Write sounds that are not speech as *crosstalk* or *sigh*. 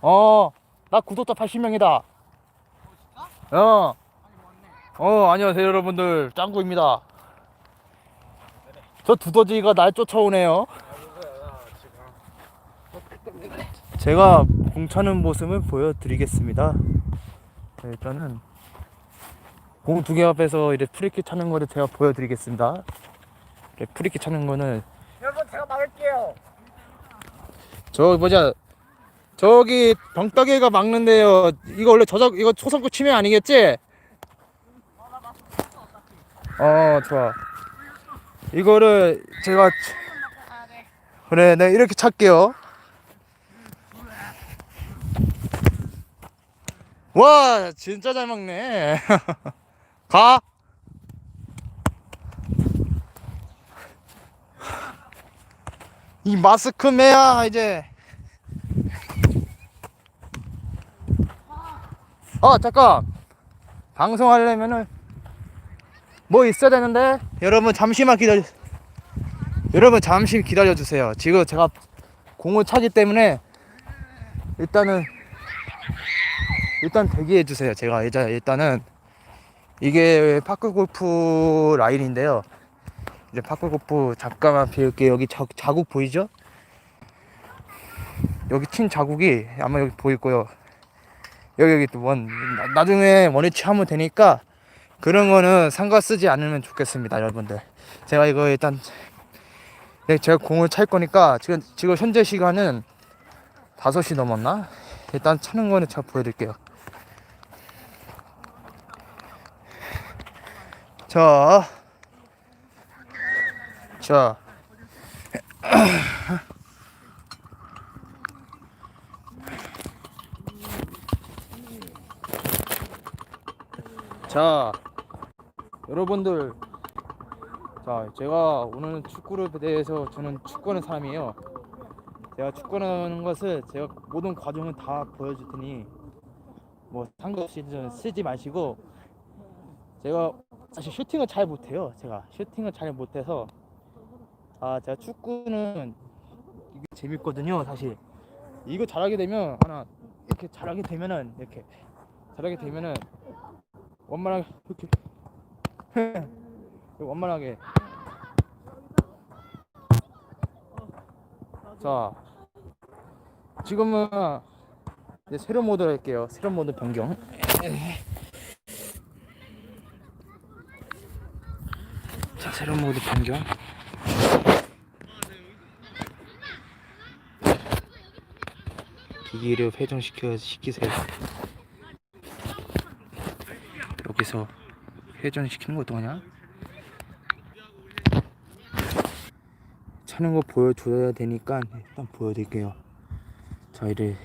어, 나 구독자 80명이다. 어. 어, 안녕하세요, 여러분들. 짱구입니다. 저 두더지가 날 쫓아오네요. 제가 공 차는 모습을 보여드리겠습니다. 자, 일단은 공 두 개 앞에서 이렇게 프리킥 차는 거를 제가 보여드리겠습니다. 이렇게 프리킥 차는 거는 여러분 제가 막을게요. 저 뭐냐 저기 병따개가 막는데요. 이거 원래 저작 이거 초성구 치면 아니겠지? 어 좋아. 이거를 제가 치- 그래 네 이렇게 찰게요. 와 진짜 잘 막네. *laughs* 가. 이 마스크 매야 이제. 어 잠깐. 방송하려면은 뭐 있어야 되는데? 여러분 잠시만 기다려 여러분 잠시 기다려 주세요. 지금 제가 공을 차기 때문에 일단은 일단 대기해 주세요. 제가 일단은 이게 파크 골프 라인인데요. 이제 파크 골프 잠깐만 비울게요 여기 자, 자국 보이죠? 여기 친 자국이 아마 여기 보일 거예요 여기 여기 또 원 나중에 원위치 하면 되니까 그런 거는 상관 쓰지 않으면 좋겠습니다 여러분들. 제가 이거 일단 네, 제가 공을 찰 거니까 지금 지금 현재 시간은 5시 넘었나? 일단 차는 거는 제가 보여드릴게요. 자. 자. 자, 여러분들, 자, 제가 오늘 축구를 대해서 저는 축구하는 사람이에요. 제가 축구하는 것을 제가 모든 과정을 다 보여줄 테니 뭐 상관없이 좀 쓰지 마시고 제가 사실 슈팅을 잘 못해요. 제가 슈팅을 잘 못해서 아 제가 축구는 이게 재밌거든요. 사실 이거 잘하게 되면 하나 이렇게 잘하게 되면은 이렇게 잘하게 되면은 원만하게 이렇게. 원만하게. 자 지금은 이제 새로운 모드 할게요. 새로운 모드 변경. 자 새로운 모드 변경. 기기를 회전시켜 시키세요 여기서 회전시키는 거 어떠냐? 차는 거 보여줘야 되니까 일단 보여드릴게요. 자, 이를